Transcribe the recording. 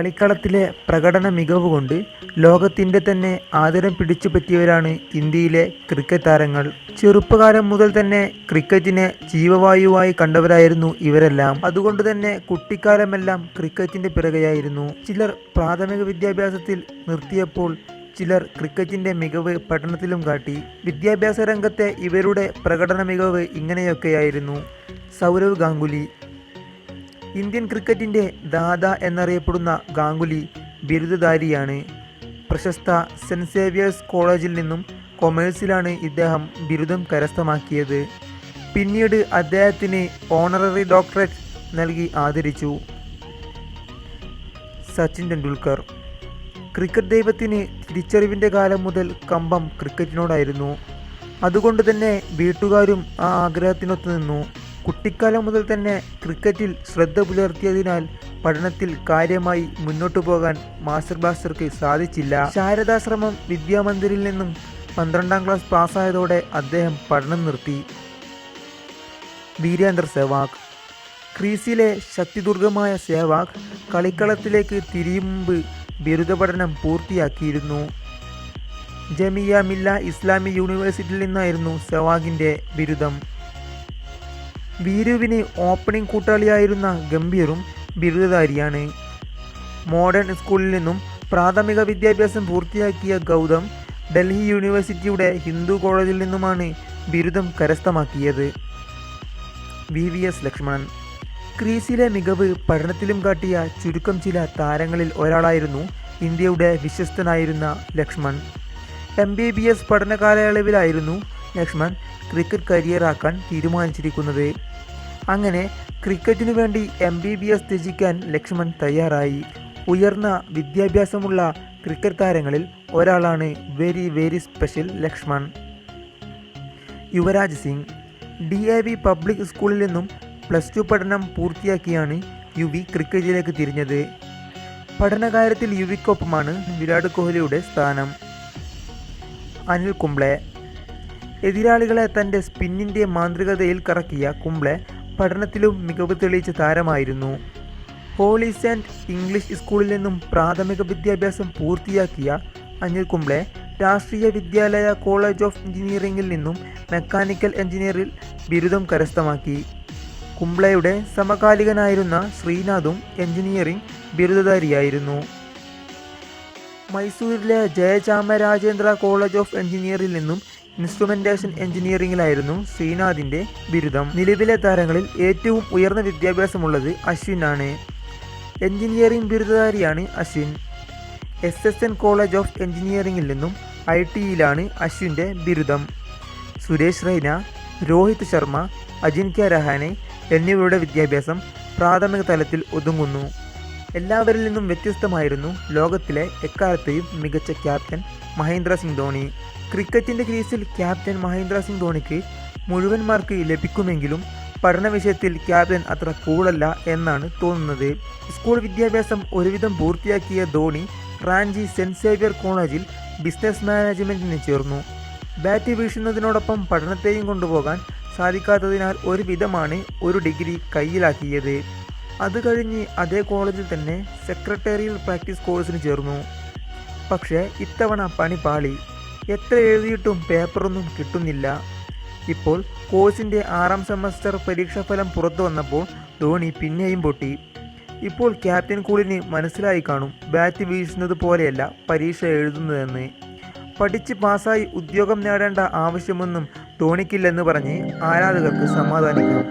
കളിക്കളത്തിലെ പ്രകടന മികവ് കൊണ്ട് ലോകത്തിന്റെ തന്നെ ആദരം പിടിച്ചു പറ്റിയവരാണ് ഇന്ത്യയിലെ ക്രിക്കറ്റ് താരങ്ങൾ. ചെറുപ്പകാലം മുതൽ തന്നെ ക്രിക്കറ്റിനെ ജീവവായുവായി കണ്ടവരായിരുന്നു ഇവരെല്ലാം. അതുകൊണ്ട് തന്നെ കുട്ടിക്കാലമെല്ലാം ക്രിക്കറ്റിന്റെ പിറകെയായിരുന്നു. ചിലർ പ്രാഥമിക വിദ്യാഭ്യാസത്തിൽ നിർത്തിയപ്പോൾ ചിലർ ക്രിക്കറ്റിന്റെ മികവ് പഠനത്തിലും കാട്ടി. വിദ്യാഭ്യാസ രംഗത്തെ ഇവരുടെ പ്രകടന മികവ് ഇങ്ങനെയൊക്കെയായിരുന്നു. സൗരവ് ഗാംഗുലി ഇന്ത്യൻ ക്രിക്കറ്റിന്റെ ദാദ എന്നറിയപ്പെടുന്ന ഗാംഗുലി ബിരുദധാരിയാണ്. പ്രശസ്ത സെന്റ് സേവിയേഴ്സ് കോളേജിൽ നിന്നും കൊമേഴ്സിലാണ് ഇദ്ദേഹം ബിരുദം കരസ്ഥമാക്കിയത്. പിന്നീട് അദ്ദേഹത്തിന് ഓണററി ഡോക്ടറേറ്റ് നൽകി ആദരിച്ചു. സച്ചിൻ ടെണ്ടുൽക്കർ. ക്രിക്കറ്റ് ദൈവത്തിന് തിരിച്ചറിവിന്റെ കാലം മുതൽ കമ്പം ക്രിക്കറ്റിനോടായിരുന്നു. അതുകൊണ്ട് തന്നെ വീട്ടുകാരും ആ ആഗ്രഹത്തിനൊത്തു നിന്നു. കുട്ടിക്കാലം മുതൽ തന്നെ ക്രിക്കറ്റിൽ ശ്രദ്ധ പുലർത്തിയതിനാൽ പഠനത്തിൽ കാര്യമായി മുന്നോട്ടു പോകാൻ മാസ്റ്റർ ബ്ലാസ്റ്റർക്ക് സാധിച്ചില്ല. ശാരദാശ്രമം വിദ്യാമന്ദിരിൽ നിന്നും പന്ത്രണ്ടാം ക്ലാസ് പാസ്സായതോടെ അദ്ദേഹം പഠനം നിർത്തി. വീരേന്ദ്ര സെവാഗ്. ക്രീസിലെ ശക്തിദുർഗമായ സെവാഗ് കളിക്കളത്തിലേക്ക് തിരിയും മുമ്പ് ബിരുദ പഠനം പൂർത്തിയാക്കിയിരുന്നു. ജമിയ മില്ല ഇസ്ലാമി യൂണിവേഴ്സിറ്റിയിൽ നിന്നായിരുന്നു സെവാഗിന്റെ ബിരുദം. വീരുവിന് ഓപ്പണിംഗ് കൂട്ടാളിയായിരുന്ന ഗംഭീറും ബിരുദധാരിയാണ്. മോഡേൺ സ്കൂളിൽ നിന്നും പ്രാഥമിക വിദ്യാഭ്യാസം പൂർത്തിയാക്കിയ ഗൗതം ഡൽഹി യൂണിവേഴ്സിറ്റിയുടെ ഹിന്ദു കോളേജിൽ നിന്നുമാണ് ബിരുദം കരസ്ഥമാക്കിയത്. വി. വി. എസ്. ലക്ഷ്മണൻ. ക്രീസിലെ മികവ് പഠനത്തിലും കാട്ടിയ ചുരുക്കം ചില താരങ്ങളിൽ ഒരാളായിരുന്നു ഇന്ത്യയുടെ വിശ്വസ്തനായിരുന്ന Laxman. M. B. B. S. പഠന കാലയളവിലായിരുന്നു ലക്ഷ്മൺ ക്രിക്കറ്റ് കരിയറാക്കാൻ തീരുമാനിച്ചിരിക്കുന്നത്. അങ്ങനെ ക്രിക്കറ്റിനു വേണ്ടി എം ബി ബി എസ് ത്യജിക്കാൻ ലക്ഷ്മൺ തയ്യാറായി. ഉയർന്ന വിദ്യാഭ്യാസമുള്ള ക്രിക്കറ്റ് താരങ്ങളിൽ ഒരാളാണ് very very special Laxman. Yuvraj Singh D A V public സ്കൂളിൽ നിന്നും പ്ലസ് ടു പഠനം പൂർത്തിയാക്കിയാണ് യു വി ക്രിക്കറ്റിലേക്ക് തിരിഞ്ഞത്. പഠനകാര്യത്തിൽ യുവിക്കൊപ്പമാണ് വിരാട് കോഹ്ലിയുടെ സ്ഥാനം. അനിൽ കുംബ്ലെ എതിരാളികളെ തന്റെ സ്പിന്നിന്റെ മാന്ത്രികതയിൽ കറക്കിയ കുംബ്ലെ പഠനത്തിലും മികവ് തെളിയിച്ച താരമായിരുന്നു. ഹോളി സെന്റ് ഇംഗ്ലീഷ് സ്കൂളിൽ നിന്നും പ്രാഥമിക വിദ്യാഭ്യാസം പൂർത്തിയാക്കിയ അനിൽ കുംബ്ലെ രാഷ്ട്രീയ വിദ്യാലയ കോളേജ് ഓഫ് എഞ്ചിനീയറിംഗിൽ നിന്നും മെക്കാനിക്കൽ എഞ്ചിനീയറിൽ ബിരുദം കരസ്ഥമാക്കി. കുംബ്ലയുടെ സമകാലികനായിരുന്ന ശ്രീനാഥും എഞ്ചിനീയറിംഗ് ബിരുദധാരിയായിരുന്നു. മൈസൂരിലെ ജയചാമരാജേന്ദ്ര കോളേജ് ഓഫ് എഞ്ചിനീയറിൽ നിന്നും ഇൻസ്ട്രുമെന്റേഷൻ എഞ്ചിനീയറിംഗിലായിരുന്നു ശ്രീനാഥിന്റെ ബിരുദം. നിലവിലെ താരങ്ങളിൽ ഏറ്റവും ഉയർന്ന വിദ്യാഭ്യാസമുള്ളത് അശ്വിനാണ്. Engineering ബിരുദധാരിയാണ് Ashwin. S S N college of എഞ്ചിനീയറിംഗിൽ നിന്നും ഐ ടിയിലാണ് അശ്വിന്റെ ബിരുദം. സുരേഷ് റൈന രോഹിത് ശർമ്മ അജിൻക്യ രഹാനെ എന്നിവരുടെ വിദ്യാഭ്യാസം പ്രാഥമിക തലത്തിൽ ഒതുങ്ങുന്നു. എല്ലാവരിൽ നിന്നും വ്യത്യസ്തമായിരുന്നു ലോകത്തിലെ എക്കാലത്തെയും മികച്ച ക്യാപ്റ്റൻ മഹേന്ദ്ര സിംഗ് ധോണി. ക്രിക്കറ്റിന്റെ ക്രീസിൽ ക്യാപ്റ്റൻ മഹേന്ദ്ര സിംഗ് ധോണിക്ക് മുഴുവൻ മാർക്ക് ലഭിക്കുമെങ്കിലും പഠന വിഷയത്തിൽ ക്യാപ്റ്റൻ അത്ര കൂളല്ല എന്നാണ് തോന്നുന്നത്. സ്കൂൾ വിദ്യാഭ്യാസം ഒരുവിധം പൂർത്തിയാക്കിയ ധോണി റാഞ്ചി സെന്റ് സേവിയർ കോളേജിൽ ബിസിനസ് മാനേജ്മെന്റിന് ചേർന്നു. ബാറ്റ് വീഴുന്നതിനോടൊപ്പം പഠനത്തെയും കൊണ്ടുപോകാൻ സാധിക്കാത്തതിനാൽ ഒരുവിധമാണ് ഒരു ഡിഗ്രി കയ്യിലാക്കിയത്. അത് കഴിഞ്ഞ് അതേ കോളേജിൽ തന്നെ സെക്രട്ടേറിയൽ പ്രാക്ടീസ് കോഴ്സിന് ചേർന്നു. പക്ഷേ ഇത്തവണ പണി പാളി. എത്ര എഴുതിയിട്ടും പേപ്പറൊന്നും കിട്ടുന്നില്ല. ഇപ്പോൾ കോഴ്സിന്റെ ആറാം സെമസ്റ്റർ പരീക്ഷാഫലം പുറത്തു വന്നപ്പോൾ ധോണി പിന്നെയും പൊട്ടി. ഇപ്പോൾ ക്യാപ്റ്റൻ കൂളിന് മനസ്സിലായി കാണും ബാറ്റ് വീശുന്നത് പോലെയല്ല പരീക്ഷ എഴുതുന്നതെന്ന്. പഠിച്ച് പാസ്സായി ഉദ്യോഗം നേടേണ്ട ആവശ്യമൊന്നും ധോണിക്കില്ലെന്ന് പറഞ്ഞ് ആരാധകർക്ക് സമാധാനിക്കാം.